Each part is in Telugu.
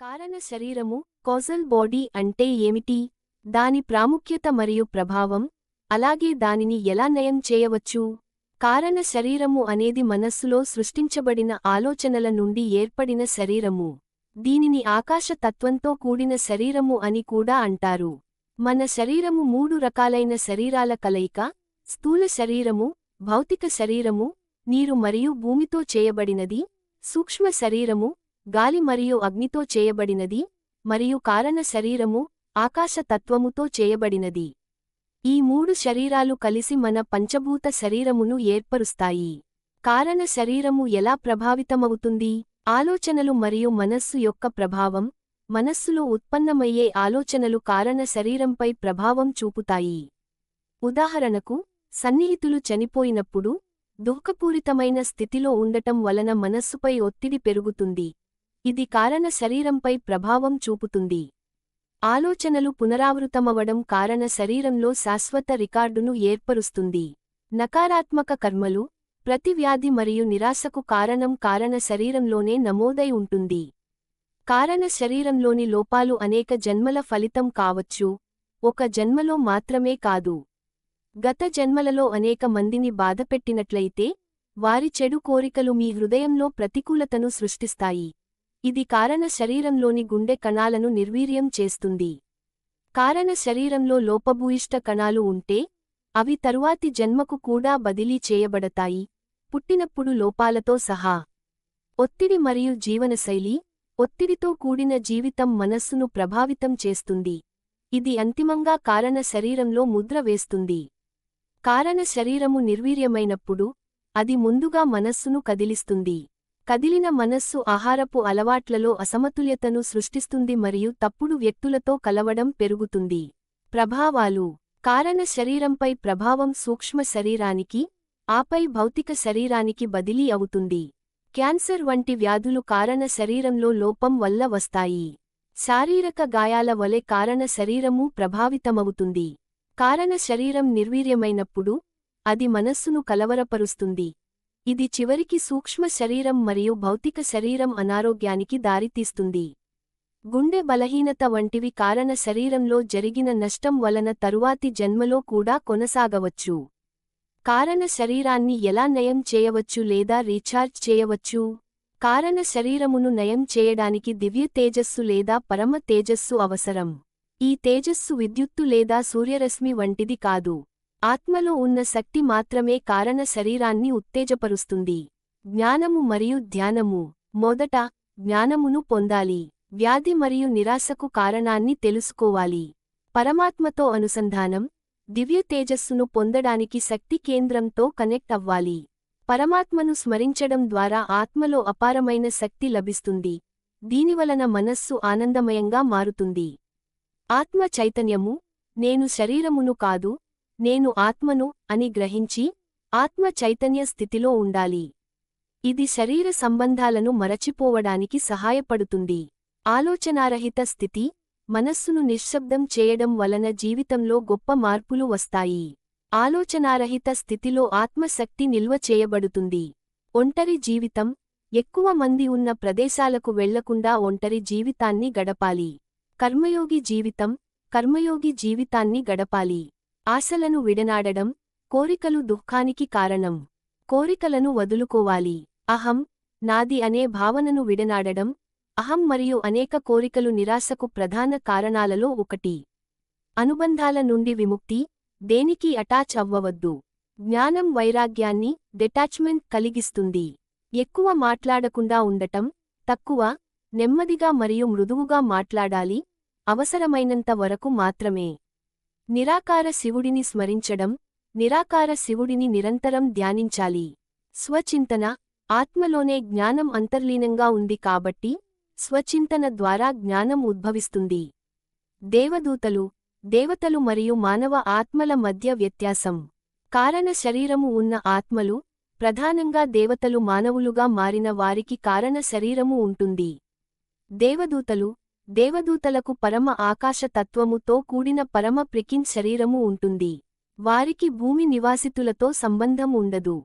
కారణ శరీరము కోజల్ బాడీ అంటే ఏమిటి? దాని ప్రాముఖ్యత మరియు ప్రభావం అలాగే దానిని ఎలా నయం చేయవచ్చు? కారణ శరీరము అనేది మనస్సులో సృష్టించబడిన ఆలోచనల నుండి ఏర్పడిన శరీరము. దీనిని ఆకాశ తత్వంతో కూడిన శరీరము అని కూడా అంటారు. మన శరీరము మూడు రకాలైన శరీరాల కలయిక స్థూల శరీరము భౌతిక శరీరము నీరు మరియు భూమితో చేయబడినది సూక్ష్మ శరీరము గాలి మరియు అగ్నితో చేయబడినది మరియు కారణ శరీరము ఆకాశ తత్వముతో చేయబడినది. ఈ మూడు శరీరాలు కలిసి మన పంచభూత శరీరమును ఏర్పరుస్తాయి. కారణ శరీరము ఎలా ప్రభావితమవుతుంది? ఆలోచనలు మరియు మనస్సు యొక్క ప్రభావం మనస్సులో ఉత్పన్నమయ్యే ఆలోచనలు కారణ శరీరంపై ప్రభావం చూపుతాయి. ఉదాహరణకు సన్నిహితులు చనిపోయినప్పుడు దుఃఖపూరితమైన స్థితిలో ఉండటం వలన మనస్సుపై ఒత్తిడి పెరుగుతుంది. ఇది కారణ శరీరంపై ప్రభావం చూపుతుంది. ఆలోచనలు పునరావృతమవడం కారణ శరీరంలో శాశ్వత రికార్డును ఏర్పరుస్తుంది. నకారాత్మక కర్మలు ప్రతి వ్యాధి మరియు నిరాశకు కారణం కారణ శరీరంలోనే నమోదై ఉంటుంది. కారణ శరీరంలోని లోపాలు అనేక జన్మల ఫలితం కావచ్చు. ఒక జన్మలో మాత్రమే కాదు. గత జన్మలలో అనేక మందిని బాధపెట్టినట్లయితే వారి చెడు కోరికలు మీ హృదయంలో ప్రతికూలతను సృష్టిస్తాయి. ఇది కారణ శరీరంలోని గుండె కణాలను నిర్వీర్యం చేస్తుంది. కారణ శరీరంలో లోపభూయిష్ట కణాలు ఉంటే అవి తరువాతి జన్మకు కూడా బదిలీ చేయబడతాయి. పుట్టినప్పుడు లోపాలతో సహా. ఒత్తిడి మరియు జీవనశైలి ఒత్తిడితో కూడిన జీవితం మనస్సును ప్రభావితం చేస్తుంది. ఇది అంతిమంగా కారణ శరీరంలో ముద్ర వేస్తుంది. కారణ శరీరము నిర్వీర్యమైనప్పుడు అది ముందుగా మనస్సును కదిలిస్తుంది. కదిలిన మనస్సు ఆహారపు అలవాట్లలో అసమతుల్యతను సృష్టిస్తుంది మరియు తప్పుడు వ్యక్తులతో కలవడం పెరుగుతుంది. ప్రభావాలు. కారణ శరీరంపై ప్రభావం సూక్ష్మ శరీరానికి ఆపై భౌతిక శరీరానికి బదిలీ అవుతుంది. క్యాన్సర్ వంటి వ్యాధులు కారణ శరీరంలో లోపం వల్ల వస్తాయి. శారీరక గాయాల వలె కారణ శరీరము ప్రభావితమవుతుంది. కారణ శరీరం నిర్వీర్యమైనప్పుడు అది మనస్సును కలవరపరుస్తుంది. ఇది చివరికి సూక్ష్మ శరీరం మరియు భౌతిక శరీరం అనారోగ్యానికి దారితీస్తుంది. గుండె బలహీనత వంటివి కారణ శరీరంలో జరిగిన నష్టం వలన తరువాతి జన్మలో కూడా కొనసాగవచ్చు. కారణ శరీరాన్ని ఎలా నయం చేయవచ్చు లేదా రీఛార్జ్ చేయవచ్చు? కారణ శరీరమును నయం చేయడానికి దివ్య తేజస్సు లేదా పరమ తేజస్సు అవసరం. ఈ తేజస్సు విద్యుత్తు లేదా సూర్యరశ్మి వంటిది కాదు. ఆత్మలో ఉన్న శక్తి మాత్రమే కారణ శరీరాన్ని ఉత్తేజపరుస్తుంది. జ్ఞానము మరియు ధ్యానము. మొదట జ్ఞానమును పొందాలి. వ్యాధి మరియు నిరాశకు కారణాన్ని తెలుసుకోవాలి. పరమాత్మతో అనుసంధానం. దివ్య తేజస్సును పొందడానికి శక్తి కేంద్రంతో కనెక్ట్ అవ్వాలి. పరమాత్మను స్మరించడం ద్వారా ఆత్మలో అపారమైన శక్తి లభిస్తుంది. దీనివలన మనస్సు ఆనందమయంగా మారుతుంది. ఆత్మ చైతన్యము. నేను శరీరమును కాదు నేను ఆత్మను అని గ్రహించి ఆత్మ చైతన్య స్థితిలో ఉండాలి. ఇది శరీర సంబంధాలను మరచిపోవడానికి సహాయపడుతుంది. ఆలోచనారహిత స్థితి మనస్సును నిశ్శబ్దం చేయడం వలన జీవితంలో గొప్ప మార్పులు వస్తాయి. ఆలోచనారహిత స్థితిలో ఆత్మశక్తి నిల్వ చేయబడుతుంది. ఒంటరి జీవితం ఎక్కువ మంది ఉన్న ప్రదేశాలకు వెళ్ళకుండా ఒంటరి జీవితాన్ని గడపాలి. కర్మయోగి జీవితం కర్మయోగి జీవితాన్ని గడపాలి. ఆశలను విడనాడడం కోరికలు దుఃఖానికి కారణం. కోరికలను వదులుకోవాలి. అహం నాది అనే భావనను విడనాడడం అహం మరియు అనేక కోరికలు నిరాశకు ప్రధాన కారణాలలో ఒకటి. అనుబంధాల నుండి విముక్తి దేనికి అటాచ్ అవ్వవద్దు. జ్ఞానం వైరాగ్యాన్ని డిటాచ్మెంట్ కలిగిస్తుంది. ఎక్కువ మాట్లాడకుండా ఉండటం తక్కువ నెమ్మదిగా మరియు మృదువుగా మాట్లాడాలి అవసరమైనంత వరకు మాత్రమే. నిరాకార శివుడిని స్మరించడం నిరాకార శివుడిని నిరంతరం ధ్యానించాలి. స్వచింతన ఆత్మలోనే జ్ఞానం అంతర్లీనంగా ఉంది కాబట్టి స్వచింతన ద్వారా జ్ఞానం ఉద్భవిస్తుంది. దేవదూతలు దేవతలు మరియు మానవ ఆత్మల మధ్య వ్యత్యాసం. కారణ శరీరము ఉన్న ఆత్మలు ప్రధానంగా దేవతలు మానవులుగా మారిన వారికి కారణ శరీరము ఉంటుంది. దేవదూతలు దేవదూతలకు పరమ ఆకాశ తత్వముతో కూడిన పరమ ప్రికిన్ శరీరము ఉంటుంది. వారికి భూమి నివాసితులతో సంబంధం ఉండదు.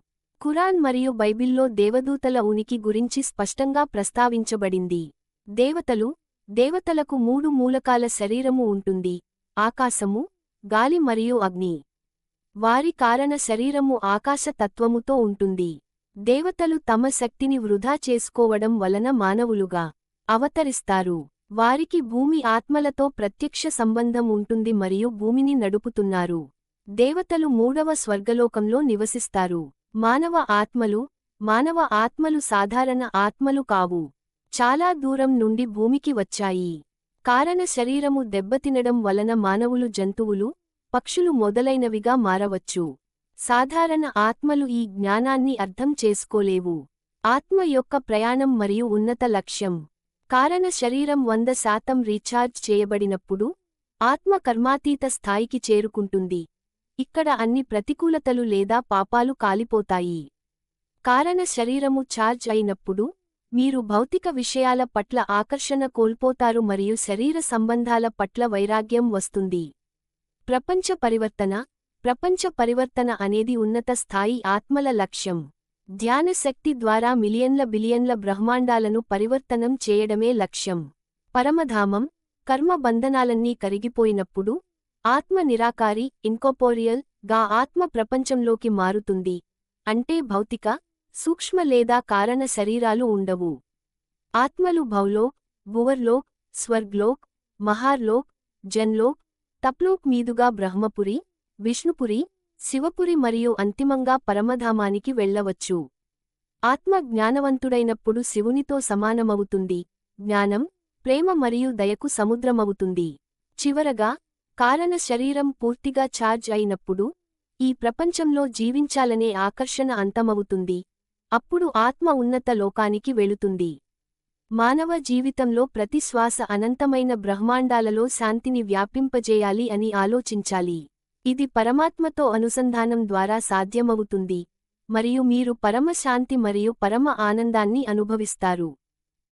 ఖురాన్ మరియు బైబిల్లో దేవదూతల ఉనికి గురించి స్పష్టంగా ప్రస్తావించబడింది. దేవతలు దేవతలకు మూడు మూలకాల శరీరము ఉంటుంది. ఆకాశము గాలి మరియు అగ్ని. వారి కారణ శరీరము ఆకాశ తత్వముతో ఉంటుంది. దేవతలు తమ శక్తిని వృధా చేసుకోవడం వలన మానవులుగా అవతరిస్తారు. వారికి భూమి ఆత్మలతో ప్రత్యక్ష సంబంధం ఉంటుంది మరియు భూమిని నడుపుతున్నారు. దేవతలు మూడవ స్వర్గలోకంలో నివసిస్తారు. మానవ ఆత్మలు మానవ ఆత్మలు సాధారణ ఆత్మలు కావు. చాలా దూరం నుండి భూమికి వచ్చాయి. కారణ శరీరము దెబ్బతినడం వలన మానవులు జంతువులు పక్షులు మొదలైనవిగా మారవచ్చు. సాధారణ ఆత్మలు ఈ జ్ఞానాన్ని అర్థం చేసుకోలేవు. ఆత్మ యొక్క ప్రయాణం మరియు ఉన్నత లక్ష్యం. కారణ శరీరం వంద శాతం రీఛార్జ్ చేయబడినప్పుడు ఆత్మ కర్మాతీత స్థాయికి చేరుకుంటుంది. ఇక్కడ అన్ని ప్రతికూలతలు లేదా పాపాలు కాలిపోతాయి. కారణ శరీరము ఛార్జ్ అయినప్పుడు మీరు భౌతిక విషయాల పట్ల ఆకర్షణ కోల్పోతారు మరియు శరీర సంబంధాల పట్ల వైరాగ్యం వస్తుంది. ప్రపంచ పరివర్తన ప్రపంచ పరివర్తన అనేది ఉన్నత స్థాయి ఆత్మల లక్ష్యం. ధ్యానశక్తి ద్వారా మిలియన్ల బిలియన్ల బ్రహ్మాండాలను పరివర్తనం చేయడమే లక్ష్యం. పరమధామం కర్మ బంధనాలన్నీ కరిగిపోయినప్పుడు ఆత్మ నిరాకారి ఇన్కోపోరియల్గా ఆత్మ ప్రపంచంలోకి మారుతుంది. అంటే భౌతిక సూక్ష్మ లేదా కారణ శరీరాలు ఉండవు. ఆత్మలు భౌలోక్ భువర్లోక్ స్వర్గ్లోక్ మహార్లోక్ జన్లోక్ తప్లోక్ మీదుగా బ్రహ్మపురి విష్ణుపురి శివపురి మరియు అంతిమంగా పరమధామానికి వెళ్ళవచ్చు. ఆత్మ జ్ఞానవంతుడైనప్పుడు శివునితో సమానమవుతుంది. జ్ఞానం ప్రేమ మరియు దయకు సముద్రమవుతుంది. చివరగా కారణ శరీరం పూర్తిగా ఛార్జ్ అయినప్పుడు ఈ ప్రపంచంలో జీవించాలనే ఆకర్షణ అంతమవుతుంది. అప్పుడు ఆత్మ ఉన్నత లోకానికి వెళుతుంది. మానవ జీవితంలో ప్రతి శ్వాస అనంతమైన బ్రహ్మాండాలలో శాంతిని వ్యాపింపజేయాలి అని ఆలోచించాలి. ఇది పరమాత్మతో అనుసంధానం ద్వారా సాధ్యమవుతుంది మరియు మీరు పరమ శాంతి మరియు పరమ ఆనందాన్ని అనుభవిస్తారు.